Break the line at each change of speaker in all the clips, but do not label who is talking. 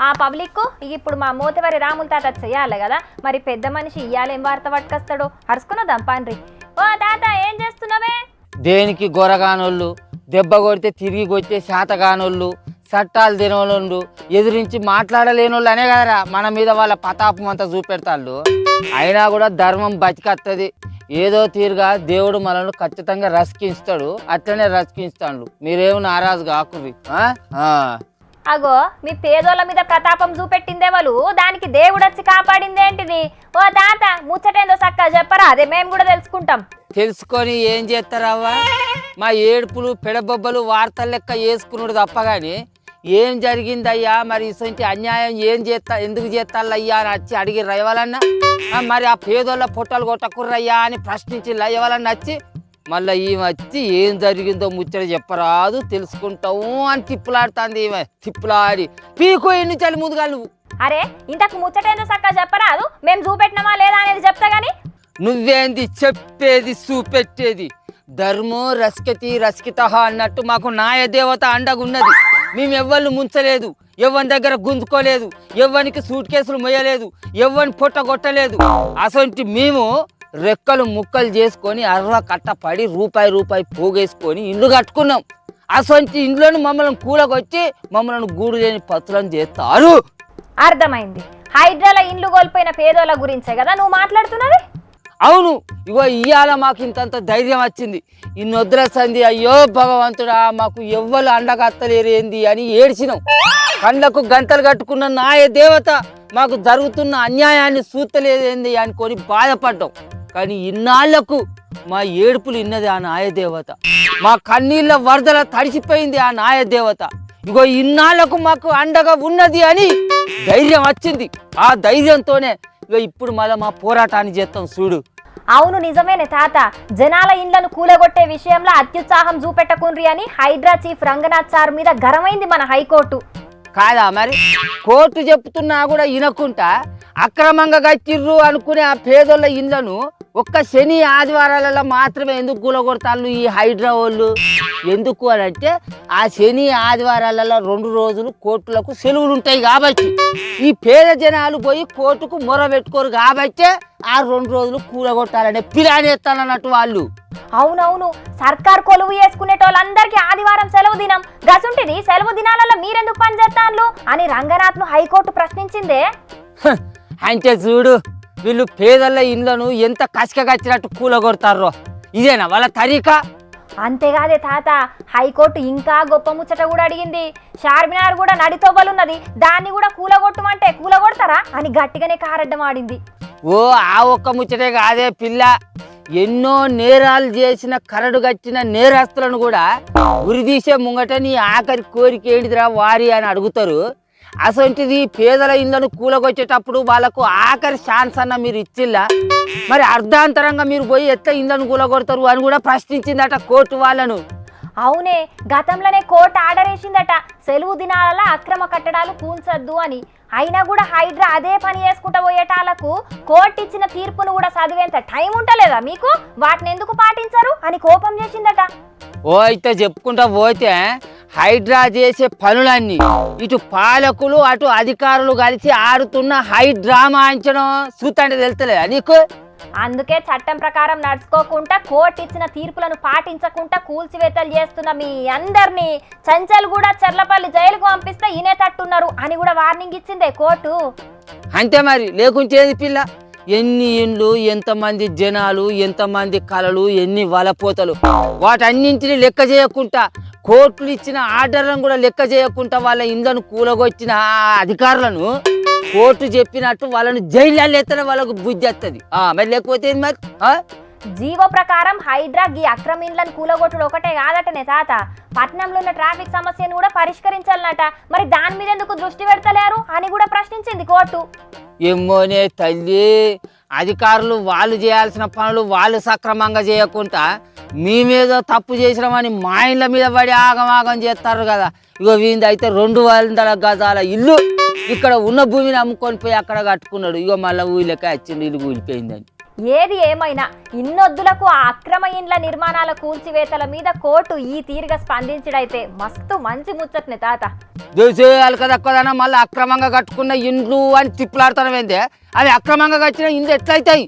ఆ పబ్లిక్ ఇప్పుడు మా మూతవారి రాముల తాత చెయ్యాలి కదా. మరి పెద్ద మనిషి ఇయ్యాలేం వార్త పట్టుకొస్తాడు? అరుచుకున్నదాం పాన్రి ఓ తాత ఏం చేస్తున్నావే?
దేనికి గొరగానోళ్ళు దెబ్బ కొడితే తిరిగి కొట్టే శాతగానోళ్ళు చట్టాలు తినోళ్ళు ఎదురించి మాట్లాడలేనోళ్ళు అనే కదరా మన మీద వాళ్ళ పతాపం అంతా చూపెడతాళ్ళు. అయినా కూడా ధర్మం బతికత్తది. ఏదో తీరుగా దేవుడు మనల్ని ఖచ్చితంగా రసికిస్తాడు అట్లనే రసికిస్తాడు మీరేమి నారాజు కాకుర్రి
అగో మీ పేదోళ్ళ మీద ప్రతాపం చూపెట్టిందే వాళ్ళు. దానికి దేవుడు వచ్చి కాపాడిందేంటిది? ఓ తాత ముచ్చటేందో సక్క చెప్పరా అదే మేము కూడా తెలుసుకుంటాం.
తెలుసుకొని ఏం చేస్తారవ్వా మా ఏడుపులు పెడబొబ్బలు వార్తల లెక్క వేసుకున్నాడు తప్ప కానీ ఏం జరిగిందయ్యా? మరి ఇసంటి అన్యాయం ఏం చేస్తా ఎందుకు చేస్తాళ్ళయ్యా అని వచ్చి అడిగి రయవాలన్నా మరి ఆ పేదోళ్ళ పొట్టలు కొట్టకుర్రయ్యా అని ప్రశ్నించి లయ్యవాలన్నా వచ్చి? మళ్ళీ ఈమె వచ్చి ఏం జరిగిందో ముచ్చట చెప్పరాదు తెలుసుకుంటాము అని తిప్పులాడుతుంది ఈమె. తిప్పులాడి పీకు ఎన్ని చలి ముందుగా నువ్వు.
అరే ఇంతకు ముచ్చటేందో సక్క చెప్పరాదు? మేము చూపెట్టినామా లేదా అనేది చెప్తా గానీ?
నువ్వేంది చెప్పేది చూపెట్టేది? ధర్మో రస్కతి రస్కిత అన్నట్టు మాకు నాయ దేవత అండగున్నది. మేము ఎవ్వరిని ముంచలేదు ఎవ్వని దగ్గర గుంజుకోలేదు ఎవ్వనికి సూట్ కేసులు మొయ్యలేదు ఎవ్వని పొట్ట కొట్టలేదు. అసొంటి మేము రెక్కలు ముక్కలు చేసుకొని అర్ర కట్టపడి రూపాయి రూపాయి పోగేసుకొని ఇల్లు కట్టుకున్నాం. అసొంటి ఇంట్లోని మమ్మల్ని కూలకొచ్చి మమ్మల్ని గూడు లేని పత్రం చేస్తారు.
అర్థమైంది. హైడ్రాల ఇండ్లు కోల్పోయిన పేదోళ్ళ గురించే కదా నువ్వు మాట్లాడుతున్నది?
అవును ఇగో ఇవాళ మాకు ఇంతంత ధైర్యం వచ్చింది. ఇన్నొద్దుల సంధి అయ్యో భగవంతుడా మాకు ఎవ్వరు అండగత్తలేరు ఏంది అని ఏడ్చినాం. కళ్ళకు గంటలు కట్టుకున్న నాయ దేవత మాకు జరుగుతున్న అన్యాయాన్ని సూతలేదేంది అనుకొని బాధపడ్డాం. కానీ ఇన్నాళ్ళకు మా ఏడుపులు ఇన్నది ఆ నాయ దేవత మా కన్నీళ్ళ వరదల తడిసిపోయింది ఆ నాయ దేవత ఇగో ఇన్నాళ్ళకు మాకు అండగా ఉన్నది అని ధైర్యం వచ్చింది. ఆ ధైర్యంతోనే ఇగో ఇప్పుడు మళ్ళీ మా పోరాటాన్ని చేస్తాం చూడు.
అవును నిజమేనే తాత. జనాల ఇండ్లను కూలగొట్టే విషయంలో అత్యుత్సాహం చూపెట్టకుండ్రి అని హైడ్రా చీఫ్ రంగనాథ్ సార్ మీద గరమైంది మన హైకోర్టు.
కాదా మరి? కోర్టు చెప్తున్నా కూడా వినకుంటా అక్రమంగా కట్టిర్రు అనుకునే ఆ పేదోళ్ళ ఇళ్ళను ఒక్క శని ఆదివారాలలో మాత్రమే ఎందుకు కూలగొడతాళ్ళు ఈ హైడ్రా వాళ్ళు? ఎందుకు అని అంటే ఆ శని ఆదివారాలలో రెండు రోజులు కోర్టులకు సెలవులు ఉంటాయి కాబట్టి. ఈ పేద జనాలు పోయి కోర్టుకు మొర పెట్టుకోరు కాబట్టే ఆ రెండు రోజులు కూలగొట్టాలనే పిలాని ఎత్తాలన్నట్టు వాళ్ళు.
అవునవును. సర్కార్ కొలువు చేసుకునేటోళ్ళందరికీ ఆదివారం సెలవు దినం. గసుంటిది సెలవు దినాలలో మీరెందుకు పని చేస్తాన్లు అని రంగనాథ్ను హైకోర్టు ప్రశ్నించిందే.
అంటే చూడు వీళ్ళు పేదల ఇండ్లను ఎంత కసికగచ్చినట్టు కూలగొడతారో ఇదేనా వాళ్ళ తరీకా?
అంతేకాదే తాత హైకోర్టు ఇంకా గొప్ప ముచ్చట కూడా అడిగింది. షార్మినార్ కూడా నడితోబలున్నది దాన్ని కూడా కూలగొట్టమంటే కూలగొడతారా? అని గట్టిగానే కారడ్డం ఆడింది.
ఓ ఆ ఒక్క ముచ్చటే కాదే పిల్ల. ఎన్నో నేరాలు చేసిన కరడు కట్టిన నేరస్తులను కూడా ఉరిదీసే ముంగట నీ ఆఖరి కోరిక ఏంటిదిరా వారి అని అడుగుతారు. అసొంటిది పేదల ఇళ్ళను కూలగొచ్చేటప్పుడు వాళ్ళకు ఆఖరి ఛాన్స్ అన్న మీరు ఇచ్చిల్లా? మరి అర్ధాంతరంగా మీరు పోయి ఎట్లా ఇళ్ళను కూలగొడతారు అని కూడా ప్రశ్నించిందట కోర్టు వాళ్ళను.
అవునే గతంలోనే కోర్టు ఆర్డర్ వేసిందట సెలవు దినాలలో అక్రమ కట్టడాలు కూల్చొద్దు అని. అయినా కూడా హైడ్రా అదే పని చేసుకుంటూ పోయేటాలకు కోర్టు ఇచ్చిన తీర్పును కూడా చదివేంత టైం ఉంటలేదా మీకు? వాటిని ఎందుకు పాటించరు అని కోపం చేసిందట.
ఓ అయితే చెప్పుకుంటా పోతే హైడ్రా చేసే పనులన్నీ. ఇటు పాలకులు అటు అధికారులు కలిసి ఆడుతున్న హైడ్రామా అంచడం చూతంటే తెలుస్తలేదా నీకు?
అందుకే చట్టం ప్రకారం నడుచుకోకుండా కోర్టు ఇచ్చిన తీర్పులను పాటించకుండా కూల్చివేతలు చేస్తున్న మీ అందరినీ చంచల్ కూడా చెర్లపల్లి జైలుకు పంపిస్తే ఇనేటట్టున్నారు అని కూడా వార్నింగ్ ఇచ్చిందే కోర్టు.
అంతే మరి లేకుంటేది పిల్ల? ఎన్ని ఇండ్లు ఎంతమంది జనాలు ఎంతమంది కళలు ఎన్ని వలపోతలు? వాటన్నింటినీ లెక్క చేయకుండా కోర్టులు ఇచ్చిన ఆర్డర్లను కూడా లెక్క చేయకుండా వాళ్ళ ఇండ్లను కూలగొచ్చిన అధికారులను కోర్టు చెప్పినట్టు వాళ్ళని జైల్లో ఎత్తనే వాళ్ళకు బుద్ధి వస్తుంది మరి లేకపోతే మరి?
జీవో ప్రకారం హైడ్రా గీ అక్రమ ఇండ్లను కూలగొట్టుడు ఒకటే కాదటనే తాత. పట్నంలో ఉన్న ట్రాఫిక్ సమస్యను కూడా పరిష్కరించాలన్నట మరి దాని మీద ఎందుకు దృష్టి పెడతలేరు అని కూడా ప్రశ్నించింది కోర్టు.
ఏమోనే తల్లి అధికారులు వాళ్ళు చేయాల్సిన పనులు వాళ్ళు సక్రమంగా చేయకుండా మీ మీద తప్పు చేసినామని మా ఇళ్ళ మీద పడి ఆగమాగం చేస్తారు కదా. ఇగో వీంది అయితే రెండు వందల గజాల ఇల్లు. ఇక్కడ ఉన్న భూమిని అమ్ముకొని పోయి అక్కడ కట్టుకున్నాడు. ఇగో మళ్ళీ ఊళ్ళకే వచ్చింది ఇల్లు కూలిపోయిందని.
ఏది ఏమైనా ఇన్నొద్దులకు ఆ అక్రమ ఇండ్ల నిర్మాణాల కూల్చివేతల మీద కోర్టు ఈ తీరుగా స్పందించడైతే మస్తు మంచి ముచ్చట్నే తాత.
దేశాలు కదా మళ్ళీ అక్రమంగా కట్టుకున్న ఇండ్లు అని తిప్పులాడుతానమైందే అవి అక్రమంగా కట్టిన ఇండ్లు ఎట్లయితాయి?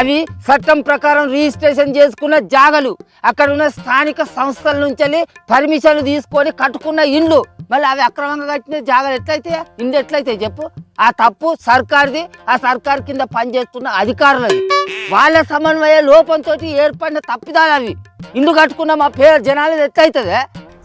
అవి చట్టం ప్రకారం రిజిస్ట్రేషన్ చేసుకున్న జాగలు అక్కడ ఉన్న స్థానిక సంస్థల నుంచి పర్మిషన్లు తీసుకొని కట్టుకున్న ఇండ్లు మళ్ళీ అవి అక్రమంగా కట్టిన జాగలు ఎట్లయితే ఇండ్లు ఎట్లయితాయి చెప్పు. ఆ తప్పు సర్కార్ది ఆ సర్కార్ కింద పనిచేస్తున్న అధికారులది. వాళ్ళ సమన్వయ లోపంతో ఏర్పడిన తప్పిదాలు అవి ఇల్లు కట్టుకున్న మా పేరు జనాలు ఎట్లయితుంది?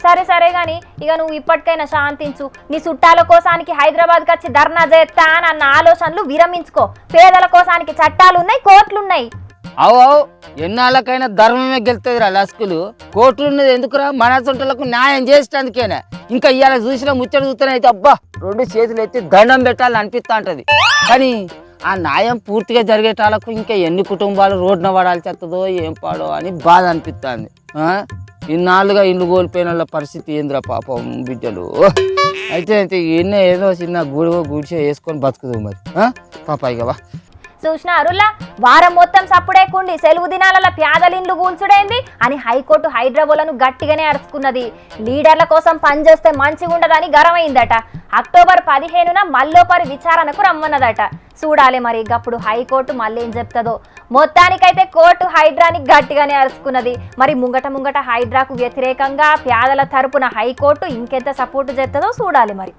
సరే సరే గాని ఇక నువ్వు ఇప్పటికైనా శాంతించు. నీ చుట్టాల కోసానికి హైదరాబాద్ వచ్చి ధర్నా చేస్తా అని అన్న ఆలోచనలు విరమించుకో. పేదల కోసానికి చట్టాలు ఉన్నాయి కోర్టులు ఉన్నాయి
అవు అవు. ఎన్నాళ్ళకైనా ధర్మమే గెలుతుందిరా లస్కులు. కోర్టులు ఉన్నది ఎందుకురా? మనసుంటలకు న్యాయం చేసేటందుకేనా ఇంకా ఇవాళ చూసిన ముచ్చట చూస్తేనే అయితే అబ్బా రెండు చేతులు ఎత్తి దండం పెట్టాలని అనిపిస్తా ఉంటది కానీ ఆ న్యాయం పూర్తిగా జరిగేటాలకు ఇంకా ఎన్ని కుటుంబాలు రోడ్డున పడాల్సి వస్తుందో ఏం పాడో అని బాధ అనిపిస్తుంది. ఇన్నాళ్ళుగా ఇల్లు కోల్పోయిన వాళ్ళ పరిస్థితి ఏందిరా పాపం బిడ్డలు? అయితే అయితే ఎన్నో ఏదో చిన్న గూడు గుడిసే వేసుకొని బతుకుదు మరి. పాప ఇక
చూసిన అరులా వారం మొత్తం సప్పుడే కుండి సెలవు దినాలలో పేదలిండ్లు కూల్చుడైంది అని హైకోర్టు హైదరాబాద్లను గట్టిగానే అరుచుకున్నది. లీడర్ల కోసం పనిచేస్తే మంచిగా ఉండదని గరమైందట అక్టోబర్ పదిహేనున మల్లోపరి విచారణకు రమ్మన్నదట. చూడాలి మరి గప్పుడు హైకోర్టు మళ్ళీ ఏం చెప్తుందో. మొత్తానికైతే కోర్టు హైడ్రాని గట్టిగానే అరుచుకున్నది. మరి ముంగట ముంగట హైడ్రాకు వ్యతిరేకంగా పేదల తరపున హైకోర్టు ఇంకెంత సపోర్టు చేస్తుందో చూడాలి మరి.